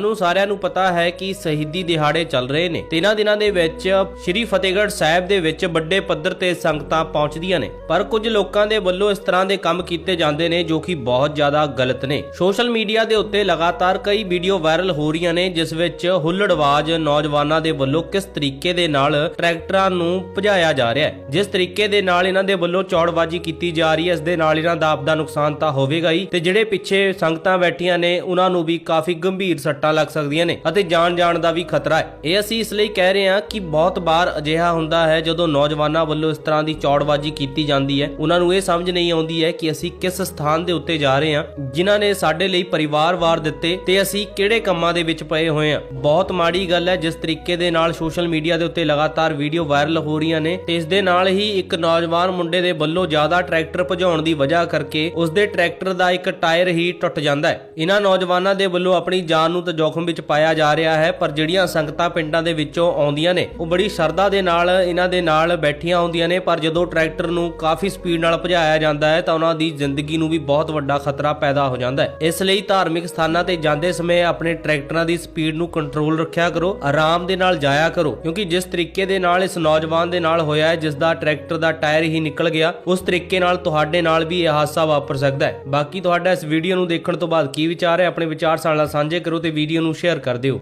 ਸਾਨੂੰ ਸਾਰਿਆਂ ਨੂੰ ਪਤਾ ਹੈ ਕਿ ਸ਼ਹੀਦੀ ਦਿਹਾੜੇ ਚੱਲ ਰਹੇ ਨੇ। ਤੇ ਦਿਨਾਂ ਦੇ ਵਿੱਚ ਸ੍ਰੀ ਫਤਿਹਗੜ੍ਹ ਸਾਹਿਬ ਦੇ ਵਿੱਚ ਵੱਡੇ ਪੱਧਰ ਤੇ ਸੰਗਤਾਂ ਪਹੁੰਚਦੀਆਂ ਨੇ। ਪਰ ਕੁਝ ਲੋਕਾਂ ਦੇ ਵੱਲੋਂ ਇਸ ਤਰ੍ਹਾਂ ਦੇ ਕੰਮ ਕੀਤੇ ਜਾਂਦੇ ਨੇ ਜੋ ਕਿ ਬਹੁਤ ਜ਼ਿਆਦਾ ਗਲਤ ਨੇ। ਸੋਸ਼ਲ ਮੀਡੀਆ ਦੇ ਉੱਤੇ ਲਗਾਤਾਰ ਕਈ ਵੀਡੀਓ ਵਾਇਰਲ ਹੋ ਰਹੀਆਂ ਨੇ, ਜਿਸ ਵਿੱਚ ਹੁੱਲੜਬਾਜ਼ ਨੌਜਵਾਨਾਂ ਦੇ ਵੱਲੋਂ ਕਿਸ ਤਰੀਕੇ ਦੇ ਨਾਲ ਟਰੈਕਟਰਾਂ ਨੂੰ ਭਜਾਇਆ ਜਾ ਰਿਹਾ ਹੈ। ਜਿਸ ਤਰੀਕੇ ਦੇ ਨਾਲ ਇਹਨਾਂ ਦੇ ਵੱਲੋਂ ਚੌੜਬਾਜ਼ੀ ਕੀਤੀ ਜਾ ਰਹੀ ਹੈ, ਇਸ ਦੇ ਨਾਲ ਇਹਨਾਂ ਦਾ ਆਪਦਾ ਨੁਕਸਾਨ ਤਾਂ ਹੋਵੇਗਾ ਹੀ। ਤੇ ਜਿਹੜੇ ਪਿੱਛੇ ਸੰਗਤਾਂ ਬੈਠੀਆਂ ਨੇ, ਉਹਨਾਂ ਨੂੰ ਵੀ ਕਾਫੀ ਗੰਭੀਰ ਸੱਟਾਂ ਲੱਗ ਸਕਦੀਆਂ ਨੇ ਅਤੇ ਜਾਨ ਜਾਣ ਦਾ ਵੀ ਖਤਰਾ ਹੈ। ਇਹ ਅਸੀਂ ਇਸ ਲਈ ਕਹਿ ਰਹੇ ਹਾਂ ਕਿ ਬਹੁਤ ਵਾਰ ਅਜਿਹਾ ਹੁੰਦਾ ਹੈ ਜਦੋਂ ਨੌਜਵਾਨਾਂ ਵੱਲੋਂ ਇਸ ਤਰ੍ਹਾਂ ਦੀ ਚੌੜਬਾਜ਼ੀ ਕੀਤੀ ਜਾਂਦੀ ਹੈ। ਉਹਨਾਂ ਨੂੰ ਇਹ ਸਮਝ ਨਹੀਂ ਆਉਂਦੀ ਹੈ ਕਿ ਅਸੀਂ ਕਿਸ ਸਥਾਨ ਦੇ ਉੱਤੇ ਜਾ ਰਹੇ ਹਾਂ, ਜਿਨ੍ਹਾਂ ਨੇ ਸਾਡੇ ਲਈ ਪਰਿਵਾਰ ਵਾਰ ਦਿੱਤੇ ਤੇ ਅਸੀਂ ਕਿਹੜੇ ਕੰਮਾਂ ਦੇ ਵਿੱਚ ਪਏ ਹੋਏ ਹਾਂ। ਬਹੁਤ ਮਾੜੀ ਗੱਲ ਹੈ, ਜਿਸ ਤਰੀਕੇ ਦੇ ਨਾਲ ਸੋਸ਼ਲ ਮੀਡੀਆ ਦੇ ਉੱਤੇ ਲਗਾਤਾਰ ਵੀਡੀਓ ਵਾਇਰਲ ਹੋ ਰਹੀਆਂ ਨੇ ਤੇ ਇਸ ਦੇ ਨਾਲ ਹੀ ਇੱਕ ਨੌਜਵਾਨ ਮੁੰਡੇ ਦੇ ਵੱਲੋਂ ਜ਼ਿਆਦਾ ਟਰੈਕਟਰ ਭਜਾਉਣ ਦੀ ਵਜ੍ਹਾ ਕਰਕੇ ਉਸ ਦੇ ਟਰੈਕਟਰ ਦਾ ਇੱਕ ਟਾਇਰ ਹੀ ਟੁੱਟ ਜਾਂਦਾ ਹੈ। ਇਹਨਾਂ ਨੌਜਵਾਨਾਂ ਦੇ ਵੱਲੋਂ ਆਪਣੀ ਜਾਨ ਨੂੰ ਜੋਖਮ ਵਿੱਚ ਪਾਇਆ ਜਾ ਰਿਹਾ ਹੈ, ਪਰ ਜਿਹੜੀਆਂ ਸੰਗਤਾਂ ਪਿੰਡਾਂ ਦੇ ਵਿੱਚੋਂ ਆਉਂਦੀਆਂ ਨੇ, ਉਹ ਬੜੀ ਸ਼ਰਧਾ ਦੇ ਨਾਲ, ਇਹਨਾਂ ਦੇ ਨਾਲ ਬੈਠੀਆਂ ਹੁੰਦੀਆਂ ਨੇ, ਪਰ ਜਦੋਂ ਟਰੈਕਟਰ ਨੂੰ ਕਾਫੀ ਸਪੀਡ ਨਾਲ ਭਜਾਇਆ ਜਾਂਦਾ ਹੈ, ਤਾਂ ਉਹਨਾਂ ਦੀ ਜ਼ਿੰਦਗੀ ਨੂੰ ਵੀ ਬਹੁਤ ਵੱਡਾ ਖਤਰਾ ਪੈਦਾ ਹੋ ਜਾਂਦਾ ਹੈ। ਇਸ ਲਈ ਧਾਰਮਿਕ ਸਥਾਨਾਂ ਤੇ ਜਾਂਦੇ ਸਮੇਂ ਆਪਣੇ ਟਰੈਕਟਰਾਂ ਦੀ ਸਪੀਡ ਨੂੰ ਕੰਟਰੋਲ ਰੱਖਿਆ ਕਰੋ, ਆਰਾਮ ਦੇ ਨਾਲ ਜਾਇਆ ਕਰੋ, ਕਿਉਂਕਿ ਜਿਸ ਤਰੀਕੇ ਦੇ ਨਾਲ ਇਸ ਨੌਜਵਾਨ ਦੇ ਨਾਲ ਹੋਇਆ ਹੈ, ਜਿਸ ਦਾ ਟਰੈਕਟਰ ਦਾ ਟਾਇਰ ਹੀ ਨਿਕਲ ਗਿਆ, ਉਸ ਤਰੀਕੇ ਨਾਲ ਤੁਹਾਡੇ ਨਾਲ ਵੀ ਇਹ ਹਾਦਸਾ ਵਾਪਰ ਸਕਦਾ ਹੈ। ਬਾਕੀ ਤੁਹਾਡਾ ਇਸ ਵੀਡੀਓ ਨੂੰ ਦੇਖਣ ਤੋਂ ਬਾਅਦ ਕੀ ਵਿਚਾਰ ਹੈ, ਆਪਣੇ ਵਿਚਾਰ ਸਾਡੇ ਨਾਲ ਸਾਂਝੇ ਕਰੋ ਤੇ ਵੀਡੀਓ ਨੂੰ ਸ਼ੇਅਰ ਕਰ ਦਿਓ।